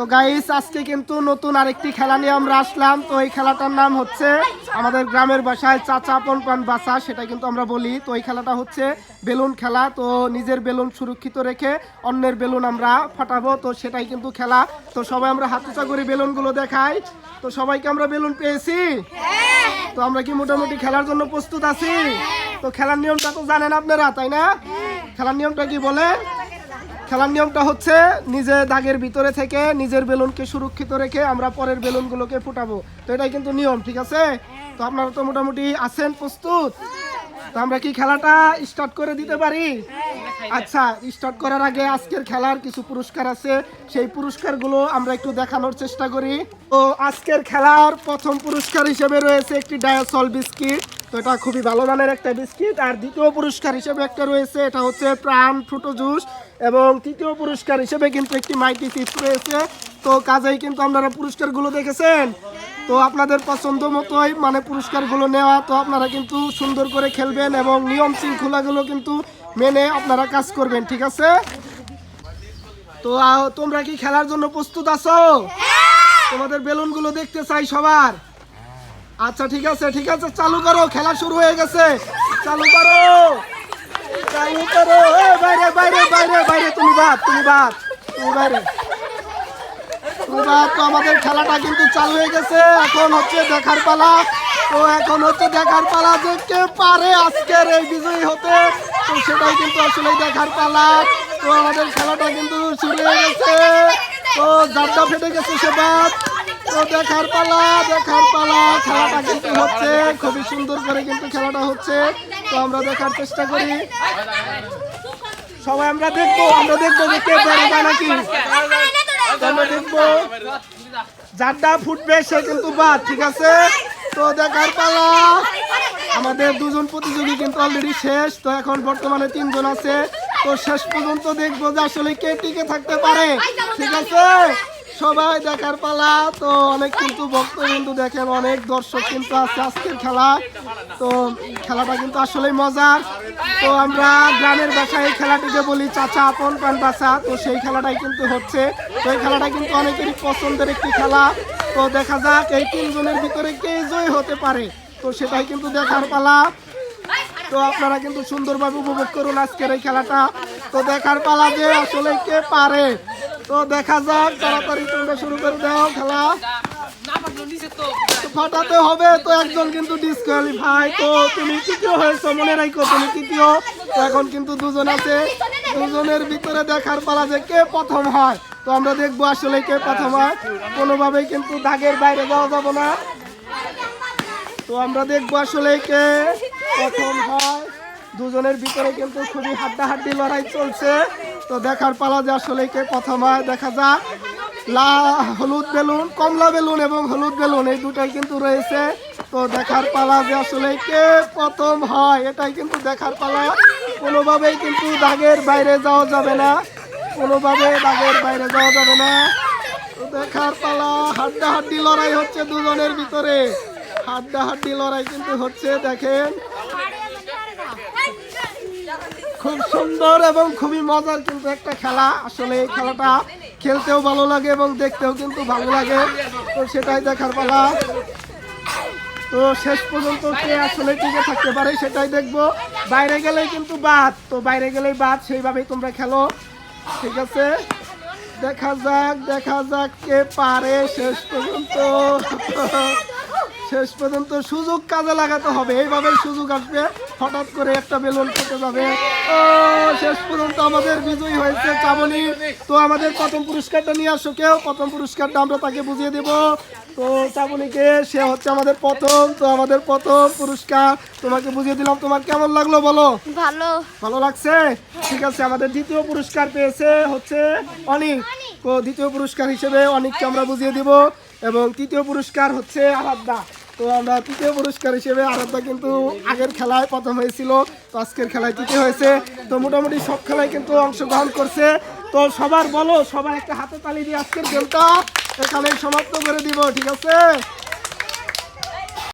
তো গাইস আজকে কিন্তু নতুন আরেকটি খেলা নিয়ে আমরা আসলাম। তো এই খেলাটার নাম হচ্ছে আমাদের গ্রামের বাসায় চাচা আপন পান বাসা সেটা কিন্তু আমরা বলি। তো এই খেলাটা হচ্ছে বেলুন খেলা। তো নিজের বেলুন সুরক্ষিত রেখে অন্যের বেলুন আমরা ফাটাবো। তো সেটাই কিন্তু খেলা। তো সবাই আমরা হাতে করে বেলুনগুলো দেখাই। তো সবাইকে আমরা বেলুন পেয়েছি? তো আমরা কি মোটামুটি খেলার জন্য প্রস্তুত আছি? তো খেলার নিয়মটা তো জানেন আপনারা তাই না? খেলার নিয়মটা কি বলে? খেলার নিয়মটা হচ্ছে নিজে দাগের ভিতরে থেকে নিজের বেলুনকে সুরক্ষিত রেখে আমরা পরের বেলুনগুলোকে ফুটাবো। তো এটাই কিন্তু নিয়ম, ঠিক আছে? তো আপনারা তো মোটামুটি আছেন, প্রস্তুত? তো আমরা কি খেলাটা স্টার্ট করে দিতে পারি? আচ্ছা স্টার্ট করার আগে আজকের খেলার কিছু পুরস্কার আছে। সেই পুরস্কারগুলো আমরা একটু দেখানোর চেষ্টা করি। তো আজকের খেলার প্রথম পুরস্কার হিসেবে রয়েছে একটি ডায়াসল বিস্কিট। তো এটা খুবই ভালো মানের একটা বিস্কিট। আর দ্বিতীয় পুরস্কার হিসেবে একটা রয়েছে এটা হচ্ছে প্রাণ ফ্রুটো জুস। এবং তৃতীয় পুরস্কার হিসেবে কিন্তু একটি মাইটি চিপস রয়েছে। তো কাজেই কিন্তু আপনারা পুরস্কারগুলো দেখেছেন? তো আপনাদের পছন্দ মতোই মানে পুরস্কারগুলো নেওয়া তো আপনারা কিন্তু সুন্দর করে খেলবেন এবং নিয়ম শৃঙ্খলাগুলো কিন্তু মেনে আপনারা কাজ করবেন ঠিক আছে? তো তোমরা কি খেলার জন্য প্রস্তুত আছো? তোমাদের বেলুনগুলো দেখতে চাই সবার। আচ্ছা ঠিক আছে ঠিক আছে, চালু করো, খেলা শুরু হয়ে গেছে। চালু করো। চালু করো। বাইরে বাইরে বাইরে বাইরে, তুমি বাদ তুমি বাদ, তুমি বাইরে। আমাদের খেলাটা কিন্তু চালু হয়ে গেছে। এখন হচ্ছে দেখার পালা। তো এখন হচ্ছে দেখার পালা যে কে পারে আজকের এই বিজয়ী হতে। তো সেটাই কিন্তু আসলে দেখার পালা। তো আমাদের খেলাটা কিন্তু শুরু হয়ে গেছে। তো জাড্ডা ফেটে গেছে সে বাদ। তো দেখার পালা, দেখার খেলাটা কিন্তু হচ্ছে খুবই সুন্দর করে কিন্তু খেলাটা হচ্ছে। তো আমরা দেখার চেষ্টা করি। সবাই আমরা দেখব আমরা দেখব যে কে পারে যায় নাকি। আমরা দেখব। যারটা ফুটবে সে কিন্তু বাদ ঠিক আছে? তো দেখার পালা। আমাদের দুজন প্রতিযোগী কিন্তু অলরেডি শেষ। তো এখন বর্তমানে তিনজন আছে। তো শেষ পর্যন্ত দেখব যে আসলে কে টিকে থাকতে পারে ঠিক আছে? সবাই দেখার পালা। তো অনেক কিন্তু ভক্ত কিন্তু দেখেন, অনেক দর্শক কিন্তু আছে আজকের খেলা। তো খেলাটা কিন্তু আসলেই মজার। তো আমরা গ্রামের বাসায় এই খেলাটিকে বলি চাচা আপন পান বাসা তো সেই খেলাটাই কিন্তু হচ্ছে। তো এই খেলাটা কিন্তু অনেকেরই পছন্দের একটি খেলা। তো দেখা যাক এই তিনজনের ভিতরে কে জয় হতে পারে। তো সেটাই কিন্তু দেখার পালা। তো আপনারা কিন্তু সুন্দরভাবে উপভোগ করুন আজকের এই খেলাটা। তো দেখার পালা যে আসলে কে পারে। তো দেখা যাক, তাড়াতাড়ি তোমরা শুরু করে দাও খেলা। ফাটাতে হবে, তো একজন কিন্তু ডিসকোয়ালিফাই তো তুমি তৃতীয় হয়েছো, মনে রাখো তুমি তৃতীয়। এখন কিন্তু দুজন আছে। দুজনের ভিতরে দেখার পালা যে কে প্রথম হয়। তো আমরা দেখব আসলে কে প্রথম হয়। কোনোভাবেই কিন্তু দাগের বাইরে যাওয়া যাবে না। তো আমরা দেখব আসলে কে প্রথম হয়। দুজনের ভিতরে কিন্তু খুবই হাড্ডাহাড্ডি লড়াই চলছে। তো দেখার পালা যে আসলে কে প্রথম হয় দেখা যাক। লা হলুদ বেলুন, কমলা বেলুন এবং হলুদ বেলুন, এই দুটাই কিন্তু রয়েছে। তো দেখার পালা যে আসলে কে প্রথম হয়, এটাই কিন্তু দেখার পালা। কোনোভাবেই কিন্তু দাগের বাইরে যাওয়া যাবে না। কোনোভাবে দাগের বাইরে যাওয়া যাবে না। দেখার পালা, হাড্ডাহাড্ডি লড়াই হচ্ছে দুজনের ভিতরে। হাড্ডাহাড্ডি লড়াই কিন্তু হচ্ছে, দেখেন। খুব সুন্দর এবং খুবই মজার কিন্তু একটা খেলা। আসলে এই খেলাটা খেলতেও ভালো লাগে এবং দেখতেও কিন্তু ভালো লাগে। তো সেটাই দেখার পালা। তো শেষ পর্যন্ত কে আসলে টিকে থাকতে পারে সেটাই দেখব। বাইরে গেলেই কিন্তু বাদ। তো বাইরে গেলেই বাদ, সেইভাবেই তোমরা খেলো। ঠিক আছে? দেখা যাক দেখা যাক কে পারে শেষ পর্যন্ত। শেষ পর্যন্ত সুযোগ কাজে লাগাতে হবে। এইভাবে সুযোগ আসবে। হঠাৎ করে একটা বেলুন ফুটে যাবে। ও শেষ পর্যন্ত আমাদের বিজয়ী হয়েছে চামনি। তো আমাদের প্রথম পুরস্কারটা নিয়ে আসো কেউ। প্রথম পুরস্কারটা আমরা তাকে বুঝিয়ে দেব। তো চামনিকে সে হচ্ছে আমাদের প্রথম। তো আমাদের প্রথম পুরস্কার। তোমাকে বুঝিয়ে দিলাম। তোমার কেমন লাগল বলো? ভালো। ভালো লাগছে? ঠিক আছে আমাদের দ্বিতীয় পুরস্কার পেয়েছে হচ্ছে অনিক। তো দ্বিতীয় পুরস্কার হিসেবে অনিককে আমরা বুঝিয়ে দিব। এবং তৃতীয় পুরস্কার হচ্ছে আরাধ্যা। তো আমরা তৃতীয় পুরস্কার হিসেবে আরাধ্যা কিন্তু আগের খেলায় প্রথম হয়েছিল, তো আজকের খেলায় তৃতীয় হয়েছে। তো মোটামুটি সব খেলায় কিন্তু অংশগ্রহণ করছে। তো সবার বলো, সবার একটা হাতে তালি দিয়ে আজকের গেমটা এখানে সমাপ্ত করে দিব, ঠিক আছে?